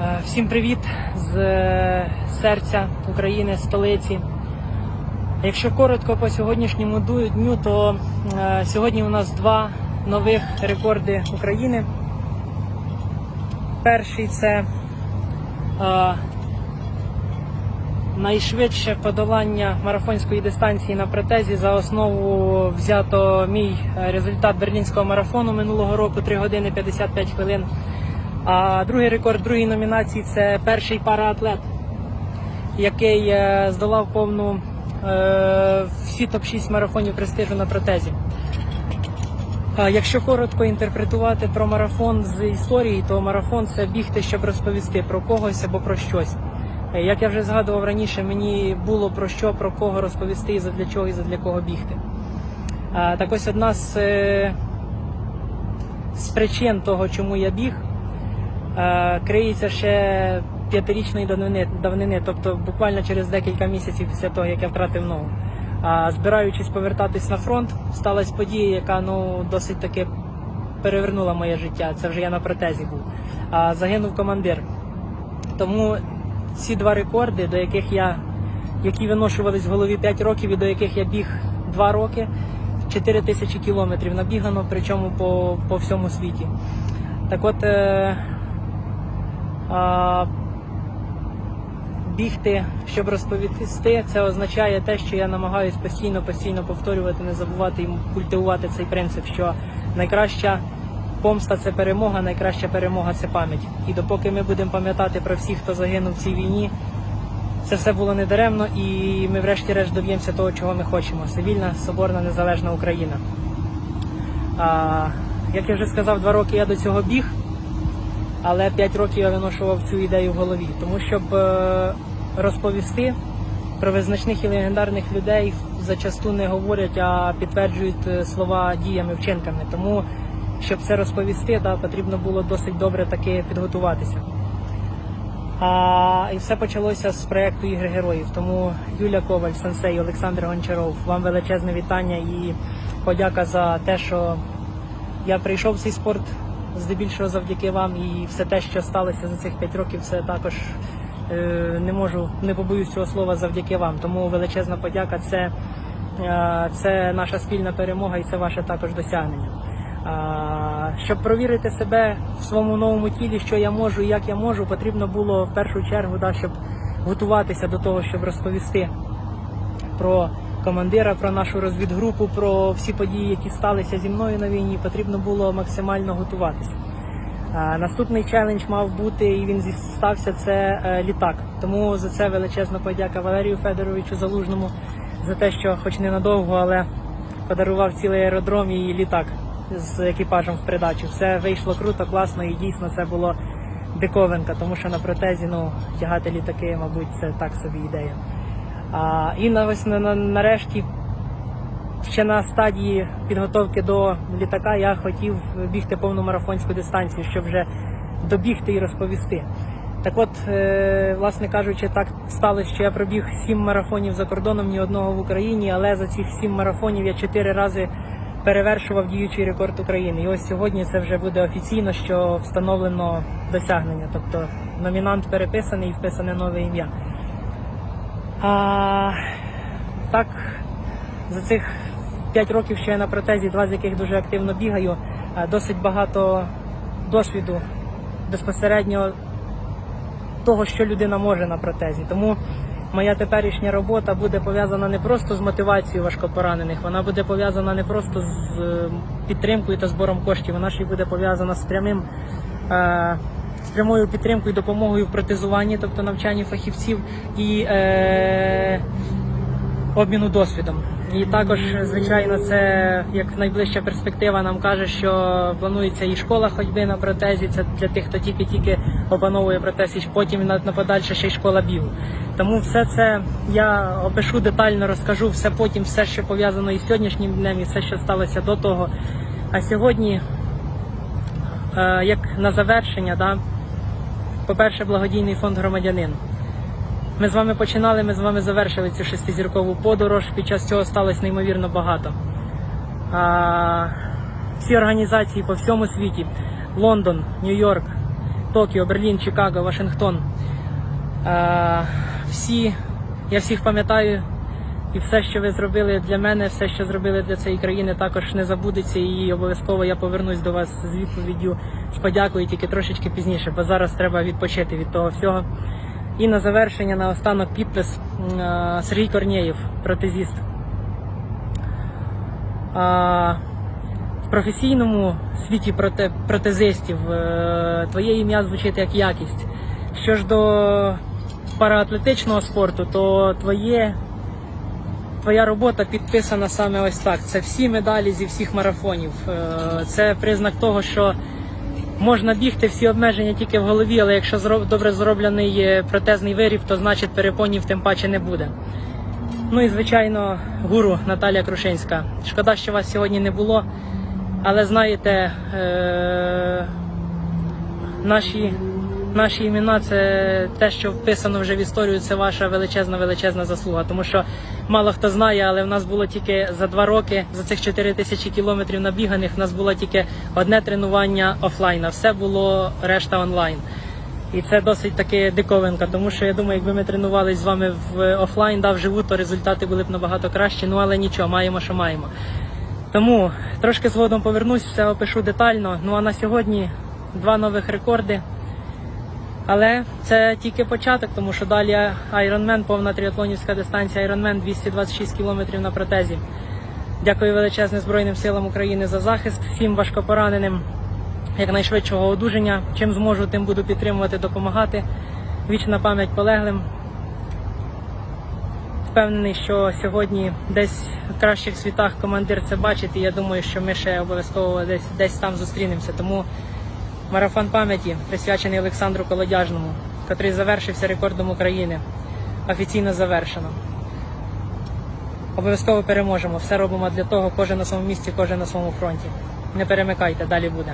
Е, Всім привіт з е, серця України, столиці. Якщо коротко по сьогоднішньому дню, то е, сьогодні у нас два нових рекорди України. Перший це найшвидше подолання марафонської дистанції на протезі. За основу взято мій результат берлінського марафону минулого року 3 години 55 хвилин. А другий рекорд другій номінації це перший параатлет, який е, здолав повну е, всі топ-6 марафонів престижу на протезі. Якщо коротко інтерпретувати про марафон з історії, то марафон це бігти, щоб розповісти про когось або про щось. Е, Як я вже згадував раніше, мені було про що, про кого розповісти, і задля чого і задля кого бігти. А, Так ось одна з, з причин того, чому я біг, криється ще п'ятирічної давнини, давнини, тобто буквально через декілька місяців після того, як я втратив ногу. А збираючись повертатись на фронт, сталася подія, яка ну досить таки перевернула моє життя. Це вже я на протезі був. А загинув командир. Тому ці два рекорди, до яких я, які виношувались в голові 5 років і до яких я біг 2 роки, 4 тисячі кілометрів набігано, причому по, по всьому світі. Так от е, бігти, щоб розповісти, це означає те, що я намагаюсь постійно, постійно повторювати, не забувати і культивувати цей принцип, що найкраща помста це перемога, найкраща перемога це пам'ять. І допоки ми будемо пам'ятати про всіх, хто загинув в цій війні, це все було недаремно, і ми, врешті-решт, доб'ємося того, чого ми хочемо. Це вільна, соборна, незалежна Україна. А, як я вже сказав, два роки я до цього біг, але п'ять років я виношував цю ідею в голові. Тому щоб е, розповісти про визначних і легендарних людей зачасту не говорять, а підтверджують е, слова діями, вчинками. Тому, щоб це розповісти, да, потрібно було досить добре таки підготуватися. А, і все почалося з проєкту Ігри героїв. Тому Юля Коваль, Сенсей, Олександр Гончаров, вам величезне вітання і подяка за те, що я прийшов в цей спорт здебільшого завдяки вам, і все те, що сталося за цих 5 років, це також е, не можу, не побоюсь цього слова завдяки вам. Тому величезна подяка. Це, е, це наша спільна перемога і це ваше також досягнення. Щоб провірити себе в своєму новому тілі, що я можу і як я можу, потрібно було в першу чергу, да, щоб готуватися до того, щоб розповісти про командира, про нашу розвідгрупу, про всі події, які сталися зі мною на війні, потрібно було максимально готуватися. Наступний челендж мав бути, і він зі- стався це е, літак. Тому за це величезна подяка Валерію Федоровичу Залужному за те, що, хоч ненадовго, але подарував цілий аеродром і літак з екіпажем в придачу. Все вийшло круто, класно і дійсно це було диковинка, тому що на протезі ну, тягати літаки, мабуть, це так собі ідея. А, і на, ось на, на, нарешті, ще на стадії підготовки до літака, я хотів бігти повну марафонську дистанцію, щоб вже добігти і розповісти. Так от, е, власне кажучи, так сталося, що я пробіг сім марафонів за кордоном, ні одного в Україні, але за ці сім марафонів я чотири рази перевершував діючий рекорд України. І ось сьогодні це вже буде офіційно, що встановлено досягнення. Тобто номінант переписаний і вписане нове ім'я. А, так, за цих 5 років, що я на протезі, два з яких дуже активно бігаю, досить багато досвіду безпосередньо того, що людина може на протезі. Тому моя теперішня робота буде пов'язана не просто з мотивацією важкопоранених, вона буде пов'язана не просто з е, підтримкою та збором коштів, вона ще й буде пов'язана з прямим. З прямою підтримкою і допомогою в протезуванні, тобто навчанні фахівців і е, обміну досвідом. І також, звичайно, це як найближча перспектива нам каже, що планується і школа ходьби на протезі. Це для тих, хто тільки-тільки опановує протез, і потім на, на подальше ще й школа бігу. Тому все це я опишу детально, розкажу все потім, все, що пов'язано із сьогоднішнім днем, і все, що сталося до того. А сьогодні, е, як на завершення, да, по-перше, благодійний фонд громадянин. Ми з вами починали, ми з вами завершили цю шестизіркову подорож. Під час цього сталося неймовірно багато. А, всі організації по всьому світі: Лондон, Нью-Йорк, Токіо, Берлін, Чикаго, Вашингтон. А, всі, я всіх пам'ятаю, і все, що ви зробили для мене, все, що зробили для цієї країни, також не забудеться. І обов'язково я повернусь до вас з відповіддю з подякою тільки трошечки пізніше, бо зараз треба відпочити від того всього. І на завершення, на останок підпис е, Сергій Корнєєв, протезіст. В професійному світі проте, протезистів е, твоє ім'я звучить як якість. Що ж до параатлетичного спорту, то твоє, твоя робота підписана саме ось так. Це всі медалі зі всіх марафонів. Е, Це признак того, що можна бігти всі обмеження тільки в голові, але якщо добре зроблений протезний виріб, то значить перепонів тим паче не буде. Ну і звичайно, гуру Наталія Крушинська. Шкода, що вас сьогодні не було, але знаєте, е- наші, наші імена це те, що вписано вже в історію, це ваша величезна, величезна заслуга. Тому що мало хто знає, але в нас було тільки за два роки, за цих 4 тисячі кілометрів набіганих, в нас було тільки одне тренування офлайн, а все було решта онлайн. І це досить таки диковинка, тому що я думаю, якби ми тренувалися з вами в офлайн, да, вживу, то результати були б набагато кращі. Ну але нічого, маємо, що маємо. Тому трошки згодом повернусь, все опишу детально. Ну а на сьогодні два нових рекорди. Але це тільки початок, тому що далі Ironman, повна тріатлонівська дистанція Ironman 226 км на протезі. Дякую величезне Збройним силам України за захист, всім важкопораненим якнайшвидшого одужання. Чим зможу, тим буду підтримувати, допомагати. Вічна пам'ять полеглим. Впевнений, що сьогодні десь в кращих світах командир це бачить, і я думаю, що ми ще обов'язково десь, десь там зустрінемося. Тому марафон пам'яті присвячений Олександру Колодяжному, котрий завершився рекордом України. Офіційно завершено. Обов'язково переможемо. Все робимо для того, кожен на своєму місці, кожен на своєму фронті. Не перемикайте, далі буде.